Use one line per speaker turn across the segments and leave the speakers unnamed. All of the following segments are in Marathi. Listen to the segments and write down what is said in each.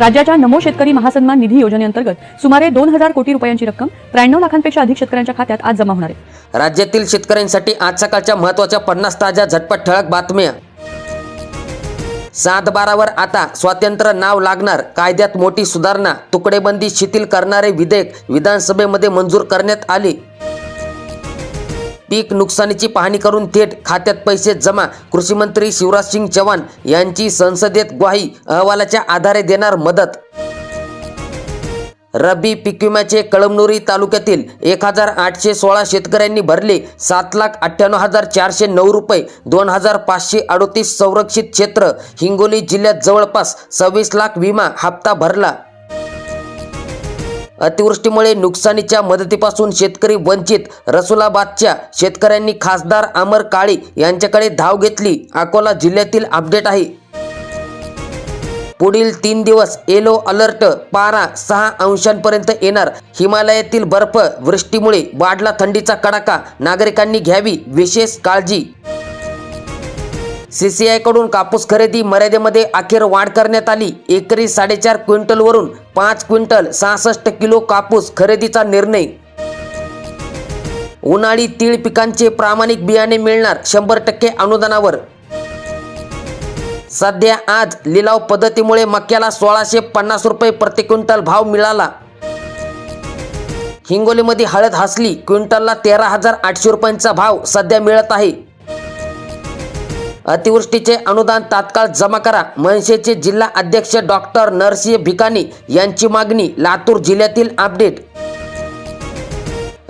राज्याच्या नमो शेतकरी महासन्मान निधी योजनेअंतर्गत सुमारे दोन हजार कोटी रुपयांची रक्कम त्र्याण्णव लाखांपेक्षा अधिक शेतकऱ्यांच्या खात्यात आज जमा होणार आहे.
राज्यातील शेतकऱ्यांसाठी आज सकाळच्या महत्त्वाच्या पन्नास ताज्या झटपट ठळक बातम्या. सात बारावर आता स्वातंत्र्य नाव लागणार कायद्यात मोठी सुधारणा तुकडेबंदी शिथिल करणारे विधेयक विधानसभेमध्ये मंजूर करण्यात आली. पीक नुकसानीची पाहणी करून थेट खात्यात पैसे जमा. कृषीमंत्री शिवराजसिंग शिवराज सिंग यांची संसदेत ग्वाही अहवालाच्या आधारे देणार मदत. रब्बी पीक विम्याचे कळमनुरी तालुक्यातील एक हजार आठशे सोळा शेतकऱ्यांनी भरले सात लाख अठ्ठ्याण्णव हजार चारशे नऊ रुपये. दोन हजार पाचशे अडोतीस संरक्षित क्षेत्र. हिंगोली जिल्ह्यात जवळपास सव्वीस लाख विमा हप्ता भरला. अतिवृष्टीमुळे नुकसानीच्या मदतीपासून शेतकरी वंचित. रसुलाबादच्या शेतकऱ्यांनी खासदार अमर काळे यांच्याकडे धाव घेतली. अकोला जिल्ह्यातील अपडेट आहे. पुढील तीन दिवस येलो अलर्ट. पारा सहा अंशांपर्यंत येणार. हिमालयातील बर्फ वृष्टीमुळे वाढला थंडीचा कडाका. नागरिकांनी घ्यावी विशेष काळजी. सीसीआयकडून कापूस खरेदी मर्यादेमध्ये अखेर वाढ करण्यात आली. एकरी साडेचार क्विंटलवरून पाच क्विंटल सहासष्ट किलो कापूस खरेदीचा निर्णय. उन्हाळी तीळ पिकांचे प्रामाणिक बियाणे मिळणार शंभर टक्के अनुदानावर. सध्या आज लिलाव पद्धतीमुळे मक्याला सोळाशे पन्नास रुपये प्रति क्विंटल भाव मिळाला. हिंगोलीमध्ये हळद हसली क्विंटलला तेरा हजार आठशे रुपयांचा भाव सध्या मिळत आहे. अतिवृष्टीचे अनुदान तात्काळ जमा करा. मनसेचे जिल्हा अध्यक्ष डॉक्टर नरसिंह भिकानी यांची मागणी लातूर जिल्ह्यातील अपडेट.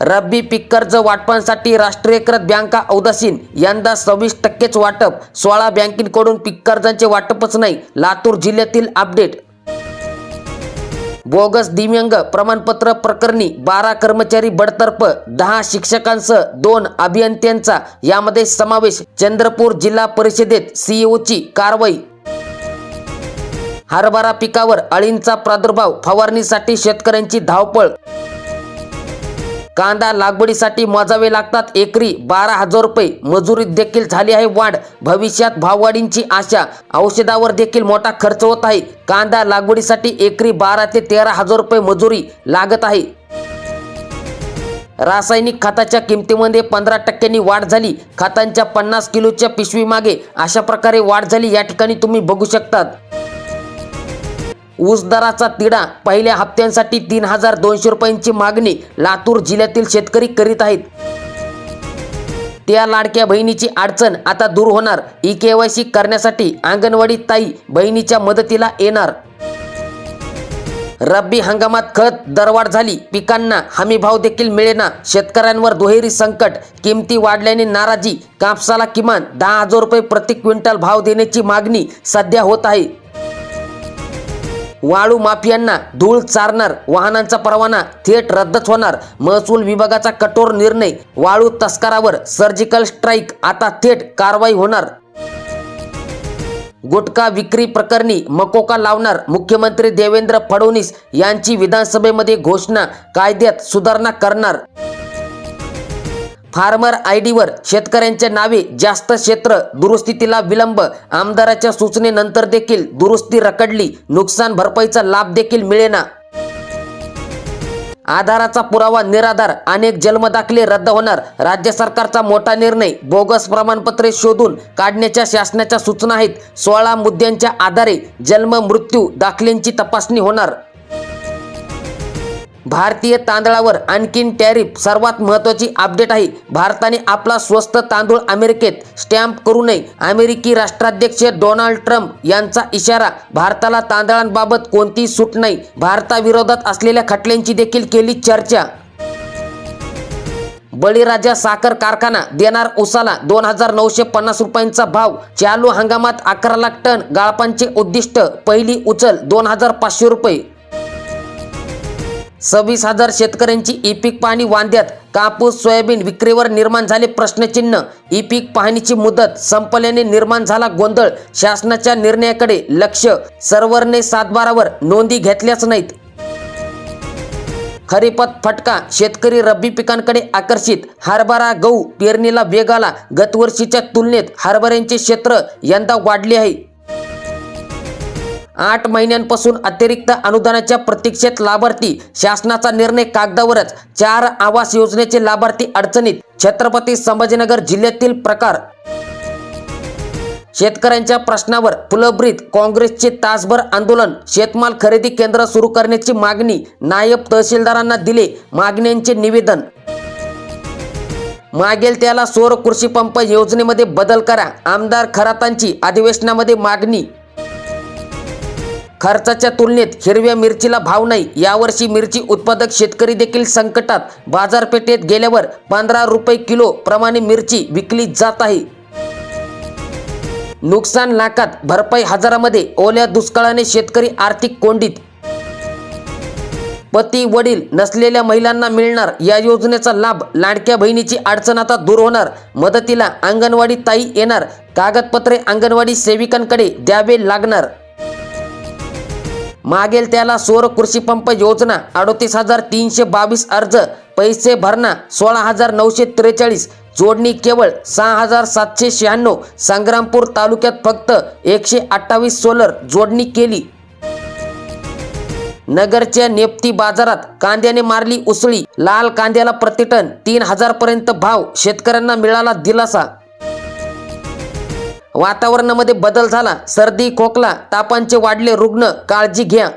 रब्बी पीक कर्ज वाटपांसाठी राष्ट्रीयकृत बँका औदासीन. यंदा सव्वीस टक्केच वाटप. सोळा बँकेकडून पीक कर्जांचे वाटपच नाही. लातूर जिल्ह्यातील अपडेट. बोगस दिव्यांग प्रमाणपत्र प्रकरणी बारा कर्मचारी बडतर्फ दहा शिक्षकांसह दोन अभियंत्यांचा यामध्ये समावेश चंद्रपूर जिल्हा परिषदेत सीईओची कारवाई. हरभरा पिकावर अळींचा प्रादुर्भाव फवारणीसाठी शेतकऱ्यांची धावपळ कांदा लागवडीसाठी मोजावे लागतात. एकरी बारा हजार रुपये. मजुरीत देखील झाली आहे वाढ. भविष्यात भाववाढींची आशा. औषधावर देखील मोठा खर्च होत आहे. कांदा लागवडीसाठी एकरी बारा ते तेरा हजार रुपये मजुरी लागत आहे. रासायनिक खताच्या किमतीमध्ये पंधरा टक्क्यांनी वाढ झाली. खतांच्या पन्नास किलोच्या पिशवीमागे अशा प्रकारे वाढ झाली. या ठिकाणी तुम्ही बघू शकतात. ऊस दराचा तिढा पहिल्या हप्त्यांसाठी तीन हजार दोनशे रुपयांची मागणी लातूर जिल्ह्यातील शेतकरी करीत आहेत. त्या लाडक्या बहिणीची अडचण आता दूर होणार. ई के वाय सी करण्यासाठी अंगणवाडी ताई बहिणीच्या मदतीला येणार. रब्बी हंगामात खत दरवाढ झाली. पिकांना हमी भाव देखील मिळेना. शेतकऱ्यांवर दुहेरी संकट. किमती वाढल्याने नाराजी. कापसाला किमान दहा हजार रुपये प्रति क्विंटल भाव देण्याची मागणी सध्या होत आहे. वाळू माफियांना धूळ चारणार वाहनांचा परवाना थेट रद्दच होणार. महसूल विभागाचा कठोर निर्णय वाळू तस्करावर सर्जिकल स्ट्राईक आता थेट कारवाई होणार. गुटखा विक्री प्रकरणी मकोका लावणार मुख्यमंत्री देवेंद्र फडणवीस यांची विधानसभेमध्ये घोषणा कायद्यात सुधारणा करणार. फार्मर आय डीवर शेतकऱ्यांच्या नावे जास्त क्षेत्र दुरुस्तीला विलंब. आमदाराच्या सूचनेनंतर देखील दुरुस्ती रखडली. नुकसान भरपाईचा लाभ देखील मिळेना. आधाराचा पुरावा निराधार. अनेक जन्मदाखले रद्द होणार. राज्य सरकारचा मोठा निर्णय. बोगस प्रमाणपत्रे शोधून काढण्याच्या शासनाच्या सूचना आहेत. सोळा मुद्द्यांच्या आधारे जन्म मृत्यू दाखल्यांची तपासणी होणार. भारतीय तांदळावर आणखीन टॅरिफ सर्वात महत्त्वाची अपडेट आहे. भारताने आपला स्वस्त तांदूळ अमेरिकेत स्टॅम्प करू नये. अमेरिकी राष्ट्राध्यक्ष डोनाल्ड ट्रम्प यांचा इशारा भारताला तांदळांबाबत कोणतीही सूट नाही. भारताविरोधात असलेल्या खटल्यांची देखील केली चर्चा. बळीराजा साखर कारखाना देणार उसाला दोन हजार नऊशे पन्नास रुपयांचा भाव. चालू हंगामात अकरा लाख टन गाळपांचे उद्दिष्ट. पहिली उचल दोन हजार पाचशे रुपये. सव्वीस हजार शेतकऱ्यांची ई पीक पाहणी वांद्यात. कापूस सोयाबीन विक्रीवर निर्माण झाले प्रश्नचिन्ह. ई पीक पाहणीची मुदत संपल्याने निर्माण झाला गोंधळ. शासनाच्या निर्णयाकडे लक्ष. सर्व्हरने सातबारावर नोंदी घेतल्याच नाहीत. खरीपात फटका. शेतकरी रब्बी पिकांकडे आकर्षित. हरभरा गहू पेरणीला वेग आला. गतवर्षीच्या तुलनेत हरभऱ्यांचे क्षेत्र यंदा वाढले आहे. आठ महिन्यांपासून अतिरिक्त अनुदानाच्या प्रतीक्षेत लाभार्थी शासनाचा निर्णय कागदावरच. चार आवास योजनेचे लाभार्थी अडचणीत. छत्रपती संभाजीनगर जिल्ह्यातील प्रकार. शेतकऱ्यांच्या प्रश्नावर फुलब्रीत काँग्रेसचे तासभर आंदोलन. शेतमाल खरेदी केंद्र सुरू करण्याची मागणी नायब तहसीलदारांना दिले मागण्यांचे निवेदन. मागेल त्याला सौर कृषी पंप योजनेमध्ये बदल करा. आमदार खरातांची अधिवेशनामध्ये मागणी खर्चाच्या तुलनेत हिरव्या मिरचीला भाव नाही. यावर्षी मिरची उत्पादक शेतकरी देखील संकटात. बाजारपेठेत गेल्यावर पंधरा रुपये किलो प्रमाणे मिरची विकली जात आहे. नुकसान नाकात भरपाई हजारामध्ये ओल्या दुष्काळाने शेतकरी आर्थिक कोंडीत. पती वडील नसलेल्या महिलांना मिळणार या योजनेचा लाभ लाडक्या बहिणीची अडचण आता दूर होणार. मदतीला अंगणवाडी ताई येणार कागदपत्रे अंगणवाडी सेविकांकडे द्यावे लागणार. मागेल त्याला सौर कृषी पंप योजना अडोतीस हजार तीनशे बावीस अर्ज पैसे भरणा सोळा हजार नऊशे त्रेचाळीस जोडणी केवळ सहा हजार सातशे शहाण्णव संग्रामपूर तालुक्यात फक्त एकशे अठ्ठावीस सोलर जोडणी केली. नगरच्या नेप्ती बाजारात कांद्याने मारली उसळी लाल कांद्याला प्रतिटन तीन हजार पर्यंत भाव शेतकऱ्यांना मिळाला दिलासा. वातावरणामध्ये बदल झाला सर्दी खोकला तापांचे वाढले रुग्ण काळजी घ्या.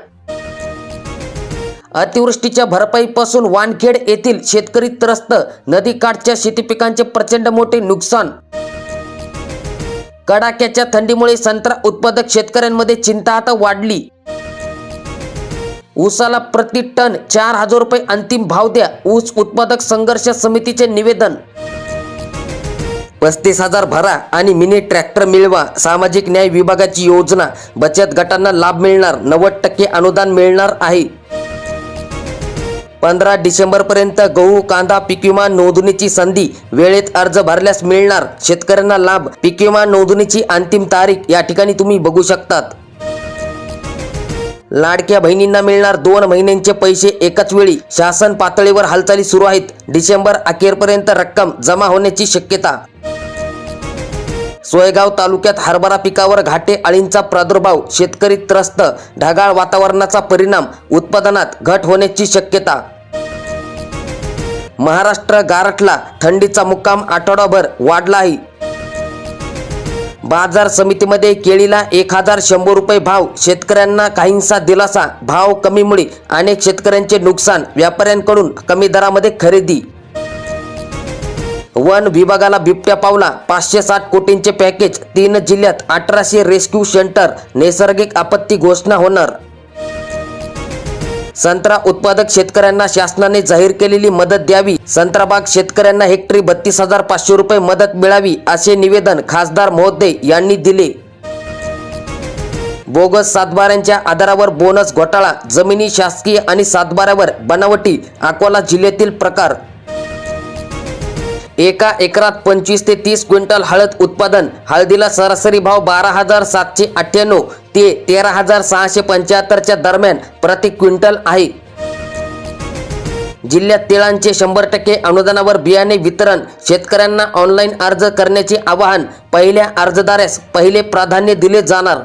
अतिवृष्टीच्या भरपाईपासून वानखेड येथील शेतकरी त्रस्त नदीकाठच्या शेतीपिकांचे प्रचंड मोठे नुकसान. कडाक्याच्या थंडीमुळे संत्रा उत्पादक शेतकऱ्यांमध्ये चिंता आता वाढली. ऊसाला प्रति टन चार हजार रुपये अंतिम भाव द्या ऊस उत्पादक संघर्ष समितीचे निवेदन. पस्तीस हजार भरा आणि मिनी ट्रॅक्टर मिळवा. सामाजिक न्याय विभागाची योजना. बचत गटांना लाभ मिळणार. नव्वद टक्के अनुदान मिळणार आहे. पंधरा डिसेंबरपर्यंत गहू कांदा पीक विमा नोंदणीची संधी. वेळेत अर्ज भरल्यास मिळणार. शेतकऱ्यांना लाभ. पीक विमा नोंदणीची अंतिम तारीख. या ठिकाणी तुम्ही बघू शकतात. लाडक्या बहिणींना मिळणार दोन महिन्यांचे पैसे एकाच वेळी. शासन पातळीवर हालचाली सुरू आहेत. डिसेंबर अखेरपर्यंत रक्कम जमा होण्याची शक्यता. सोयगाव तालुक्यात हरभरा पिकावर घाटे अळींचा प्रादुर्भाव शेतकरी त्रस्त ढगाळ वातावरणाचा परिणाम उत्पादनात घट होण्याची शक्यता. महाराष्ट्र गारठला थंडीचा मुक्काम आठवडाभर वाढला आहे बाजार समितीमध्ये केळीला एक हजार शंभर रुपये भाव शेतकऱ्यांना काहींचा दिलासा भाव कमीमुळे अनेक शेतकऱ्यांचे नुकसान व्यापाऱ्यांकडून कमी दरामध्ये खरेदी वन विभागाला बिबट्या पावला. पाचशे साठ कोटींचे पॅकेज. तीन जिल्ह्यात अठराशे रेस्क्यू सेंटर. नैसर्गिक आपत्ती घोषणा होणार. संत्रा उत्पादक शेतकऱ्यांना शासनाने जाहीर केलेली मदत द्यावी. संत्राबाग शेतकऱ्यांना हेक्टरी बत्तीस हजार पाचशे रुपये मदत मिळावी असे निवेदन खासदार महोदय यांनी दिले. बोगस सातबाऱ्यांच्या आधारावर बोनस घोटाळा. जमिनी शासकीय आणि सातबाऱ्यावर बनावटी अकोला जिल्ह्यातील प्रकार एका एकरात पंचवीस ते तीस क्विंटल हळद उत्पादन. हळदीला सरासरी भाव बारा हजार सातशे अठ्ठ्याण्णव ते तेरा हजार सहाशे पंच्याहत्तरच्या दरम्यान प्रति क्विंटल आहे. जिल्ह्यात तिळांचे शंभर टक्के अनुदानावर बियाणे वितरण. शेतकऱ्यांना ऑनलाईन अर्ज करण्याचे आवाहन. पहिल्या अर्जदारास पहिले प्राधान्य दिले जाणार.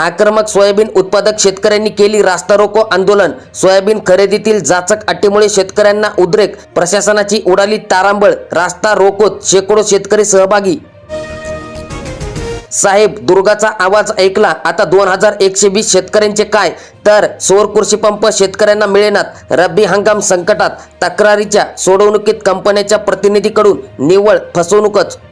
आक्रमक सोयाबीन उत्पादक शेतकऱ्यांनी केली रास्ता रोको आंदोलन. सोयाबीन खरेदीतील जाचक अटीमुळे शेतकऱ्यांना उद्रेक. प्रशासनाची उडाली तारांबळ. रास्ता रोकोत शेकडो शेतकरी सहभागी. साहेब दुर्गाचा आवाज ऐकला. आता दोन हजार एकशे वीस शेतकऱ्यांचे काय? तर सौर कृषी पंप शेतकऱ्यांना मिळेनात. रब्बी हंगाम संकटात. तक्रारीच्या सोडवणुकीत कंपन्याच्या प्रतिनिधीकडून निव्वळ फसवणूकच.